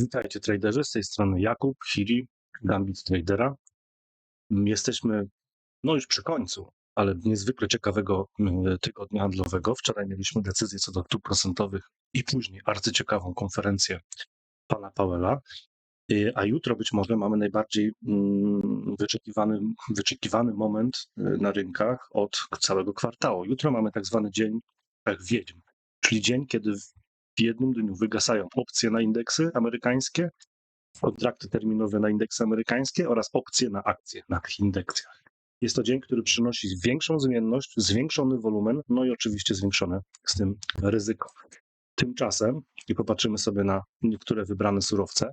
Witajcie traderzy, z tej strony Jakub, Hiri, Gambit Tradera. Jesteśmy no już przy końcu, ale niezwykle ciekawego mm, tygodnia handlowego. Wczoraj mieliśmy decyzję co do stóp procentowych i później arcyciekawą konferencję pana Powella. Y, A jutro być może mamy najbardziej mm, wyczekiwany, wyczekiwany moment y, na rynkach od całego kwartału. Jutro mamy tak zwany dzień jak wiedźm, czyli dzień, kiedy w jednym dniu wygasają opcje na indeksy amerykańskie, kontrakty terminowe na indeksy amerykańskie oraz opcje na akcje na tych indeksach. Jest to dzień, który przynosi większą zmienność, zwiększony wolumen, no i oczywiście zwiększone z tym ryzyko. Tymczasem, i popatrzymy sobie na niektóre wybrane surowce,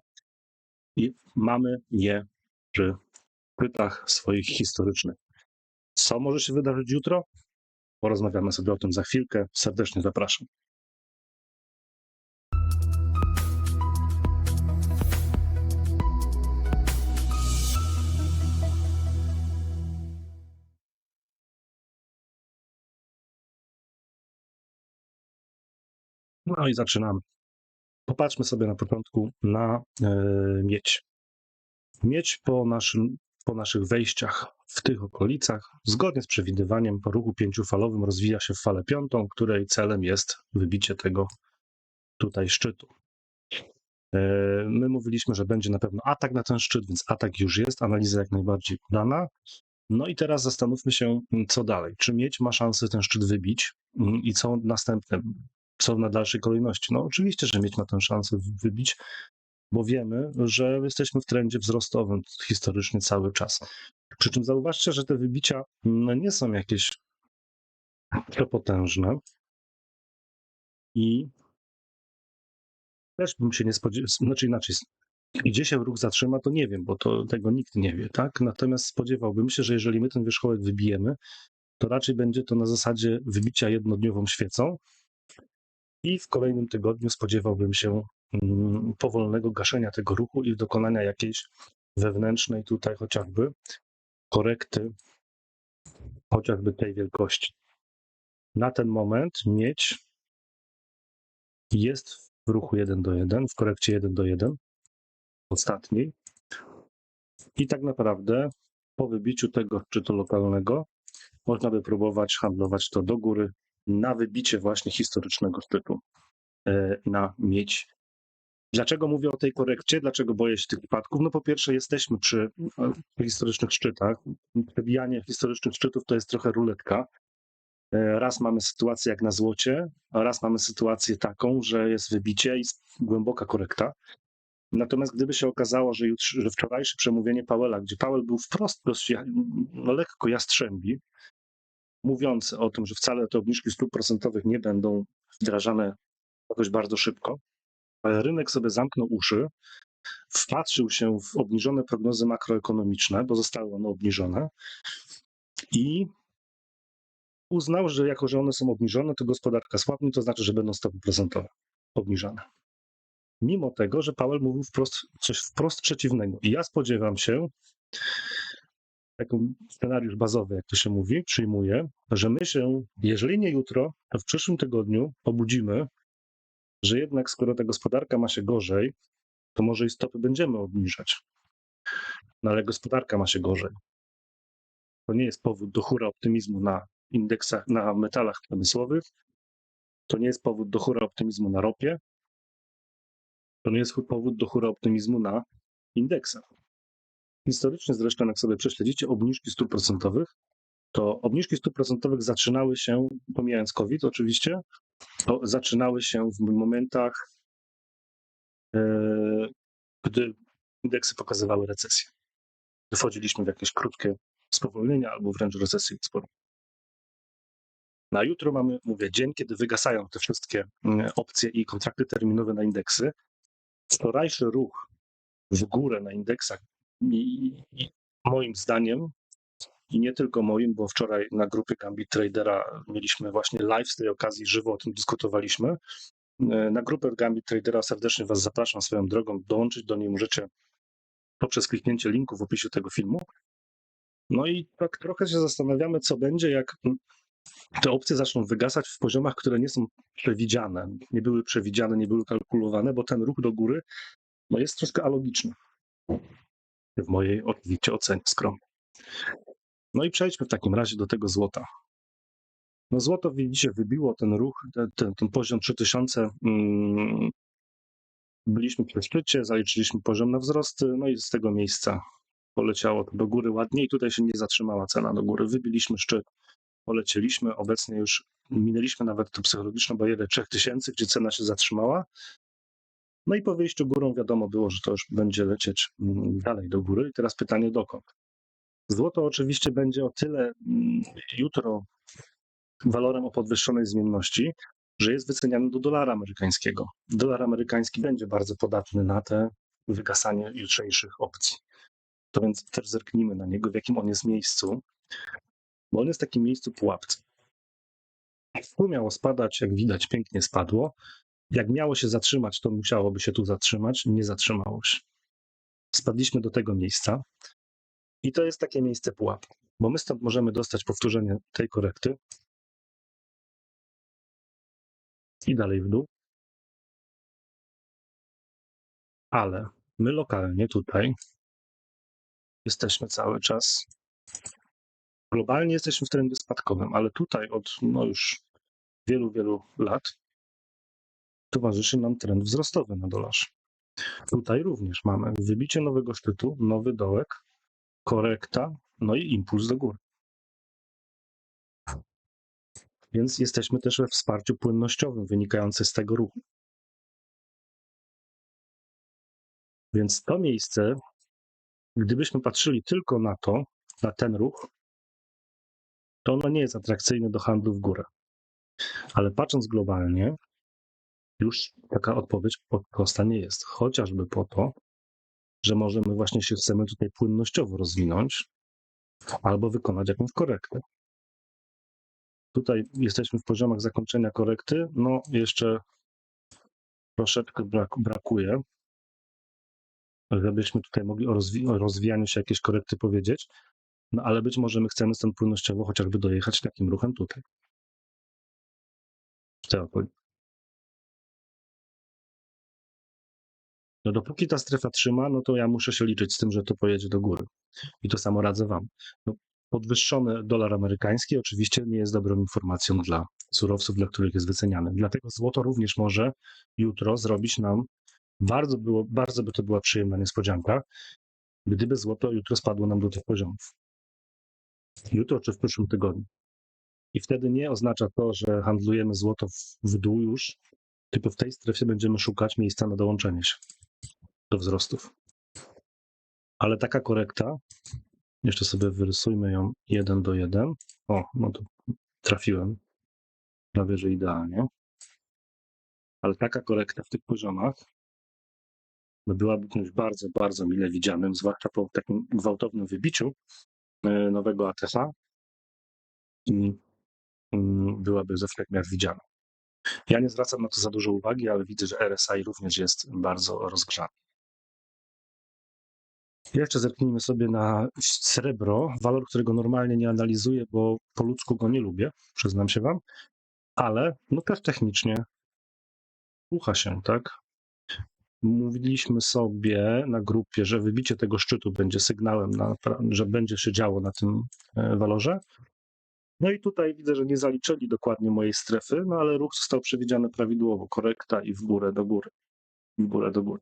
i mamy je przy pytach swoich historycznych. Co może się wydarzyć jutro? Porozmawiamy sobie o tym za chwilkę. Serdecznie zapraszam. No i zaczynamy. Popatrzmy sobie na początku na e, miedź. Miedź po, naszym, po naszych wejściach w tych okolicach, zgodnie z przewidywaniem po ruchu pięciufalowym rozwija się w falę piątą, której celem jest wybicie tego tutaj szczytu. E, My mówiliśmy, że będzie na pewno atak na ten szczyt, więc atak już jest, analiza jak najbardziej udana. No i teraz zastanówmy się, co dalej. Czy miedź ma szansę ten szczyt wybić mm, i co następne, co na dalszej kolejności? No oczywiście, że mieć ma tę szansę wy- wybić, bo wiemy, że jesteśmy w trendzie wzrostowym historycznie cały czas. Przy czym zauważcie, że te wybicia no, nie są jakieś przepotężne i też bym się nie spodziewał, znaczy inaczej, gdzie się ruch zatrzyma, to nie wiem, bo to tego nikt nie wie, tak? Natomiast spodziewałbym się, że jeżeli my ten wierzchołek wybijemy, to raczej będzie to na zasadzie wybicia jednodniową świecą i w kolejnym tygodniu spodziewałbym się mm, powolnego gaszenia tego ruchu i dokonania jakiejś wewnętrznej tutaj chociażby korekty, chociażby tej wielkości. Na ten moment mieć jest w ruchu 1 do 1, w korekcie 1 do 1, ostatniej. I tak naprawdę po wybiciu tego szczytu lokalnego można by próbować handlować to do góry na wybicie właśnie historycznego szczytu e, na miedź. Dlaczego mówię o tej korekcie? Dlaczego boję się tych wypadków? No po pierwsze jesteśmy przy e, historycznych szczytach. Przebijanie historycznych szczytów to jest trochę ruletka. E, Raz mamy sytuację jak na złocie, a raz mamy sytuację taką, że jest wybicie i głęboka korekta. Natomiast gdyby się okazało, że, jutr, że wczorajsze przemówienie Powella, gdzie Powell był wprost no, lekko jastrzębi, mówiący o tym, że wcale te obniżki stóp procentowych nie będą wdrażane jakoś bardzo szybko, ale rynek sobie zamknął uszy, wpatrzył się w obniżone prognozy makroekonomiczne, bo zostały one obniżone i uznał, że jako, że one są obniżone, to gospodarka słabnie, to znaczy, że będą stopy procentowe obniżane. Mimo tego, że Powell mówił wprost, coś wprost przeciwnego. I ja spodziewam się, taki scenariusz bazowy, jak to się mówi, przyjmuję, że my się, jeżeli nie jutro, to w przyszłym tygodniu obudzimy, że jednak skoro ta gospodarka ma się gorzej, to może i stopy będziemy obniżać. No ale gospodarka ma się gorzej. To nie jest powód do hura optymizmu na indeksach, na metalach przemysłowych. To nie jest powód do hura optymizmu na ropie. To nie jest powód do hura optymizmu na indeksach. Historycznie zresztą, jak sobie prześledzicie obniżki stóp procentowych, to obniżki stóp procentowych zaczynały się, pomijając COVID oczywiście, to zaczynały się w momentach, e, gdy indeksy pokazywały recesję. Wchodziliśmy w jakieś krótkie spowolnienia albo wręcz recesję sporą. Na jutro mamy, mówię, dzień, kiedy wygasają te wszystkie mm, opcje i kontrakty terminowe na indeksy. Wczorajszy ruch w górę na indeksach i, i moim zdaniem i nie tylko moim, bo wczoraj na grupie Gambit Tradera mieliśmy właśnie live z tej okazji, żywo o tym dyskutowaliśmy. E, Na grupę Gambit Tradera serdecznie Was zapraszam swoją drogą. Dołączyć do niej możecie poprzez kliknięcie linku w opisie tego filmu. No i tak trochę się zastanawiamy, co będzie, jak te opcje zaczną wygasać w poziomach, które nie są przewidziane. Nie były przewidziane, nie były kalkulowane, bo ten ruch do góry no jest troszkę alogiczny. W mojej oczywiście ocenie skromnej. No i przejdźmy w takim razie do tego złota. No złoto, widzicie, wybiło ten ruch, ten, ten, poziom 3000. Mm, byliśmy przy szczycie, zaliczyliśmy poziom na wzrosty, no i z tego miejsca poleciało to do góry ładnie i tutaj się nie zatrzymała cena do góry. Wybiliśmy szczyt, polecieliśmy, obecnie już minęliśmy nawet tę psychologiczną barierę 3000, gdzie cena się zatrzymała. No i po wyjściu górą wiadomo było, że to już będzie lecieć mm, dalej do góry. I teraz pytanie dokąd? Złoto oczywiście będzie o tyle mm, jutro walorem o podwyższonej zmienności, że jest wyceniany do dolara amerykańskiego. Dolar amerykański będzie bardzo podatny na te wygasanie jutrzejszych opcji. To więc też zerknijmy na niego, w jakim on jest miejscu, bo on jest w takim miejscu pułapce. Tu miało spadać, jak widać, pięknie spadło. Jak miało się zatrzymać, to musiałoby się tu zatrzymać, nie zatrzymało się. Spadliśmy do tego miejsca i to jest takie miejsce pułapki, bo my stąd możemy dostać powtórzenie tej korekty i dalej w dół. Ale my lokalnie tutaj jesteśmy cały czas. Globalnie jesteśmy w trendzie spadkowym, ale tutaj od no już wielu, wielu lat towarzyszy nam trend wzrostowy na dolarze. Tutaj również mamy wybicie nowego szczytu, nowy dołek, korekta, no i impuls do góry. Więc jesteśmy też we wsparciu płynnościowym wynikającym z tego ruchu. Więc to miejsce, gdybyśmy patrzyli tylko na to, na ten ruch, to ono nie jest atrakcyjne do handlu w górę. Ale patrząc globalnie, już taka odpowiedź prosta nie jest. Chociażby po to, że możemy właśnie się chcemy tutaj płynnościowo rozwinąć albo wykonać jakąś korektę. Tutaj jesteśmy w poziomach zakończenia korekty. No, jeszcze troszeczkę brak, brakuje, żebyśmy tutaj mogli o, rozwi- o rozwijaniu się jakiejś korekty powiedzieć. No, ale być może my chcemy stąd płynnościowo chociażby dojechać takim ruchem tutaj. W teorii. No dopóki ta strefa trzyma, no to ja muszę się liczyć z tym, że to pojedzie do góry. I to samo radzę wam. No, podwyższony dolar amerykański oczywiście nie jest dobrą informacją dla surowców, dla których jest wyceniany. Dlatego złoto również może jutro zrobić nam, bardzo, było, bardzo by to była przyjemna niespodzianka, gdyby złoto jutro spadło nam do tych poziomów. Jutro czy w przyszłym tygodniu. I wtedy nie oznacza to, że handlujemy złoto w, w dół już, tylko w tej strefie będziemy szukać miejsca na dołączenie się do wzrostów. Ale taka korekta, jeszcze sobie wyrysujmy ją jeden do jeden. O, no to trafiłem. Prawie, że idealnie. Ale taka korekta w tych poziomach no byłaby czymś bardzo, bardzo mile widzianym, zwłaszcza po takim gwałtownym wybiciu e, nowego ATH i mm, byłaby ze wszech miar widziana. Ja nie zwracam na to za dużo uwagi, ale widzę, że RSI również jest bardzo rozgrzany. Jeszcze zerknijmy sobie na srebro, walor, którego normalnie nie analizuję, bo po ludzku go nie lubię, przyznam się wam, ale no też technicznie ucha się, tak? Mówiliśmy sobie na grupie, że wybicie tego szczytu będzie sygnałem, na, że będzie się działo na tym e, walorze. No i tutaj widzę, że nie zaliczyli dokładnie mojej strefy, no ale ruch został przewidziany prawidłowo, korekta i w górę do góry. W górę do góry.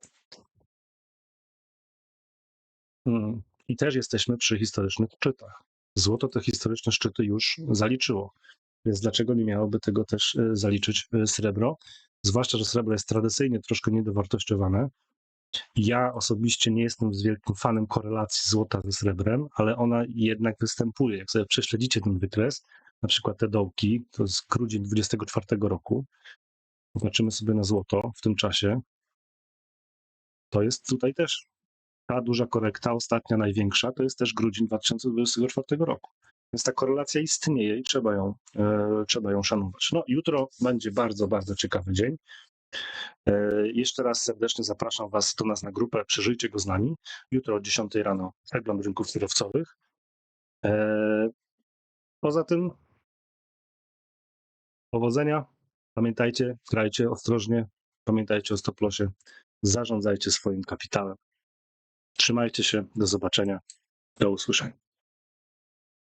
Mm, I też jesteśmy przy historycznych szczytach. Złoto te historyczne szczyty już zaliczyło. Więc dlaczego nie miałoby tego też e, zaliczyć e, srebro? Zwłaszcza, że srebro jest tradycyjnie troszkę niedowartościowane. Ja osobiście nie jestem wielkim fanem korelacji złota ze srebrem, ale ona jednak występuje. Jak sobie prześledzicie ten wykres, na przykład te dołki, to jest grudzień 24 roku, zobaczymy sobie na złoto w tym czasie, to jest tutaj też ta duża korekta, ostatnia, największa, to jest też grudzień 2024 roku. Więc ta korelacja istnieje i trzeba ją, e, trzeba ją szanować. No, jutro będzie bardzo, bardzo ciekawy dzień. E, jeszcze raz serdecznie zapraszam Was do nas na grupę, przeżyjcie go z nami. Jutro o 10 rano przegląd rynków surowcowych. E, poza tym powodzenia. Pamiętajcie, grajcie ostrożnie, pamiętajcie o stoplosie zarządzajcie swoim kapitałem. Trzymajcie się, do zobaczenia, do usłyszenia.